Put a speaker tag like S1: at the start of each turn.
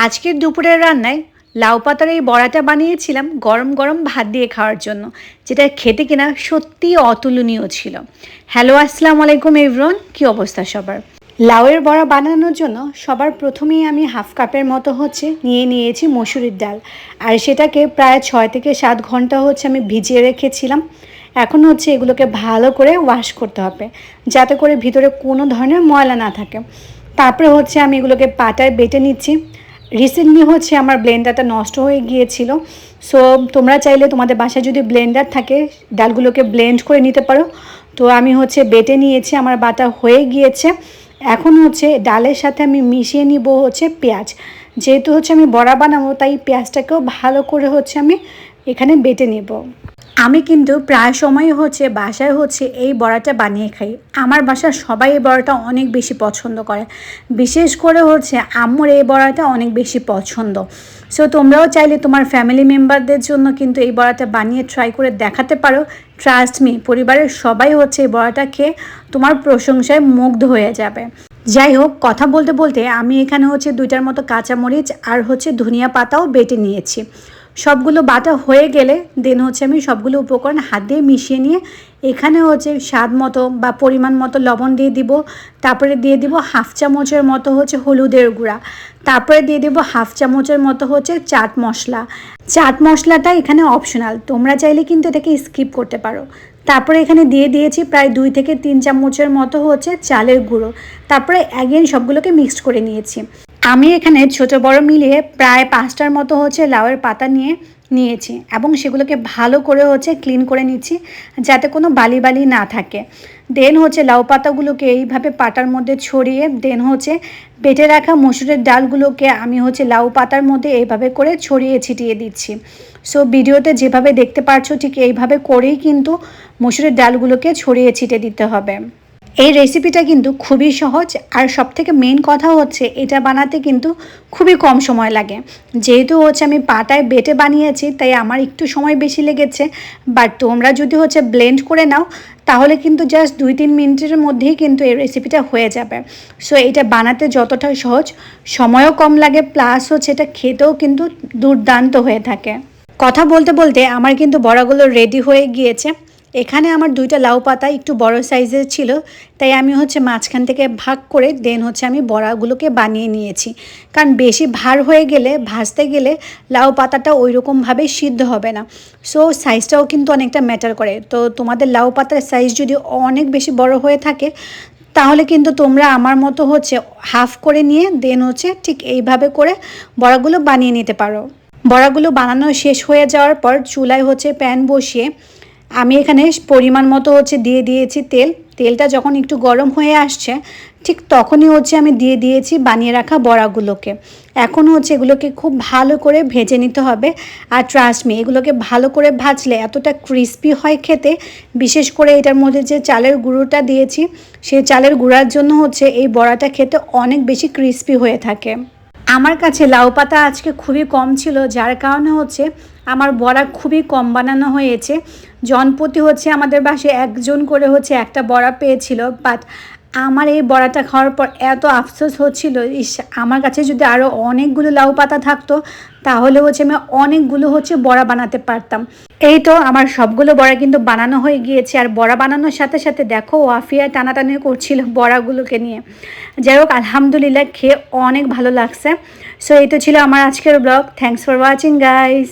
S1: আজকের দুপুরের রান্নায় লাউ পাতার এই বড়াটা বানিয়েছিলাম গরম গরম ভাত দিয়ে খাওয়ার জন্য, যেটা খেতে কিনা সত্যিই অতুলনীয় ছিল। হ্যালো, আসসালাম আলাইকুম এভরন কী অবস্থা সবার? লাউয়ের বড়া বানানোর জন্য সবার প্রথমেই আমি হাফ কাপের মতো হচ্ছে নিয়ে নিয়েছি মসুরির ডাল। আর সেটাকে প্রায় ছয় থেকে সাত ঘণ্টা হচ্ছে আমি ভিজিয়ে রেখেছিলাম। এখন হচ্ছে এগুলোকে ভালো করে ওয়াশ করতে হবে, যাতে করে ভিতরে কোনো ধরনের ময়লা না থাকে। তারপরে হচ্ছে আমি এগুলোকে পাটায় বেটে নিচ্ছি। রিসেন্টলি হচ্ছে আমার ব্লেন্ডারটা নষ্ট হয়ে গিয়েছিল। সো তোমরা চাইলে তোমাদের বাসায় যদি ব্লেন্ডার থাকে, ডালগুলোকে ব্লেন্ড করে নিতে পারো। তো আমি হচ্ছে বেটে নিয়েছি, আমার বাটা হয়ে গিয়েছে। এখন হচ্ছে ডালের সাথে আমি মিশিয়ে নিব হচ্ছে পেঁয়াজ। যেহেতু হচ্ছে আমি বড়া বানাবো, তাই পেঁয়াজটাকেও ভালো করে হচ্ছে আমি এখানে বেটে নেব। আমি কিন্তু প্রায় সময় হচ্ছে বাসায় হচ্ছে এই বড়াটা বানিয়ে খাই। আমার বাসার সবাই এই বড়াটা অনেক বেশি পছন্দ করে। বিশেষ করে হচ্ছে আম্মুর এই বড়াটা অনেক বেশি পছন্দ। সো তোমরাও চাইলে তোমার ফ্যামিলি মেম্বারদের জন্য কিন্তু এই বড়াটা বানিয়ে ট্রাই করে দেখাতে পারো। ট্রাস্ট মি পরিবারের সবাই হচ্ছে এই বড়াটা খেয়ে তোমার প্রশংসায় মুগ্ধ হয়ে যাবে। যাই হোক, কথা বলতে বলতে আমি এখানে হচ্ছে দুইটার মতো কাঁচামরিচ আর হচ্ছে ধনিয়া পাতাও বেটে নিয়েছি। সবগুলো বাটা হয়ে গেলে দেন হচ্ছে আমি সবগুলো উপকরণ হাত দিয়ে মিশিয়ে নিয়ে এখানে হচ্ছে স্বাদ মতো বা পরিমাণ মতো লবণ দিয়ে দিব। তারপরে দিয়ে দিব হাফ চামচের মতো হচ্ছে হলুদের গুঁড়া। তারপরে দিয়ে দিব হাফ চামচের মতো হচ্ছে চাট মশলা। চাট মশলাটা এখানে অপশনাল তোমরা চাইলে কিন্তু এটাকে স্কিপ করতে পারো। তারপরে এখানে দিয়ে দিয়েছি প্রায় দুই থেকে তিন চামচের মতো হচ্ছে চালের গুঁড়ো। তারপরে অ্যাগেন সবগুলোকে মিক্সড করে নিয়েছি। আমি এখানে ছোট বড় মিলিয়ে প্রায় পাঁচটার মতো হচ্ছে লাউয়ের পাতা নিয়ে নিয়েছি এবং সেগুলোকে ভালো করে হচ্ছে ক্লিন করে নিচ্ছি যাতে কোনো বালি বালি না থাকে। দেন হচ্ছে লাউ পাতাগুলোকে এইভাবে পাটার মধ্যে ছড়িয়ে দেন হচ্ছে বেটে রাখা মসুরের ডালগুলোকে আমি হচ্ছে লাউ পাতার মধ্যে এইভাবে করে ছড়িয়ে ছিটিয়ে দিচ্ছি। সো ভিডিওতে যেভাবে দেখতে পাচ্ছ ঠিক এইভাবে করেই কিন্তু মসুরের ডালগুলোকে ছড়িয়ে ছিটিয়ে দিতে হবে। এই রেসিপিটা কিন্তু খুবই সহজ আর সব থেকে মেন কথা হচ্ছে এটা বানাতে কিন্তু খুবই কম সময় লাগে। যেহেতু হচ্ছে আমি পাটায় বেটে বানিয়েছি, তাই আমার একটু সময় বেশি লেগেছে। বাট তোমরা যদি হচ্ছে ব্লেন্ড করে নাও, তাহলে কিন্তু জাস্ট দুই তিন মিনিটের মধ্যেই কিন্তু এই রেসিপিটা হয়ে যাবে। সো এটা বানাতে যতটা সহজ, সময়ও কম লাগে প্লাস হচ্ছে এটা খেতেও কিন্তু দুর্দান্ত হয়ে থাকে। কথা বলতে বলতে আমার কিন্তু বড়াগুলো রেডি হয়ে গিয়েছে। এখানে আমার দুইটা লাউ পাতা একটু বড় সাইজের ছিল, তাই আমি হচ্ছে মাঝখান থেকে ভাগ করে দেন হচ্ছে আমি বড়াগুলোকে বানিয়ে নিয়েছি। কারণ বেশি ভার হয়ে গেলে, ভাজতে গেলে লাউ পাতাটা ওই রকমভাবে সিদ্ধ হবে না। সো সাইজটাও কিন্তু অনেকটা ম্যাটার করে। তো তোমাদের লাউ পাতার সাইজ যদি অনেক বেশি বড় হয়ে থাকে, তাহলে কিন্তু তোমরা আমার মতো হচ্ছে হাফ করে নিয়ে দেন হচ্ছে ঠিক এইভাবে করে বড়াগুলো বানিয়ে নিতে পারো। বড়াগুলো বানানো শেষ হয়ে যাওয়ার পর চুলায় হচ্ছে প্যান বসিয়ে আমি এখানে পরিমাণ মতো হচ্ছে দিয়ে দিয়েছি তেল। তেলটা যখন একটু গরম হয়ে আসছে, ঠিক তখনই হচ্ছে আমি দিয়ে দিয়েছি বানিয়ে রাখা বড়াগুলোকে। এখন হচ্ছে এগুলোকে খুব ভালো করে ভেজে নিতে হবে। আর ট্রাস্ট মি এগুলোকে ভালো করে ভাজলে এতটা ক্রিস্পি হয় খেতে। বিশেষ করে এটার মধ্যে যে চালের গুঁড়োটা দিয়েছি, সেই চালের গুঁড়ার জন্য হচ্ছে এই বড়াটা খেতে অনেক বেশি ক্রিস্পি হয়ে থাকে। আমার কাছে লাউ পাতা আজকে খুবই কম ছিল, যার কারণে হচ্ছে আমার বড়া খুবই কম বানানো হয়েছে। জনপতি হচ্ছে আমাদের বাসে একজন করে হচ্ছে একটা বড়া পেয়েছিল বাট আমার এই বড়াটা খাওয়ার পর এত আফসোস হচ্ছিল, ইস, আমার কাছে যদি আরও অনেকগুলো লাউ পাতা থাকতো, তাহলে হচ্ছে আমি অনেকগুলো হচ্ছে বড়া বানাতে পারতাম। এই তো আমার সবগুলো বড়া কিন্তু বানানো হয়ে গিয়েছে, আর বড়া বানানোর সাথে সাথে দেখো ওয়াফিয়া টানাটানি করছিল বড়াগুলোকে নিয়ে। যাই হোক, আলহামদুলিল্লাহ, খেয়ে অনেক ভালো লাগছে। সো এই তো ছিল আমার আজকের blog thanks for watching guys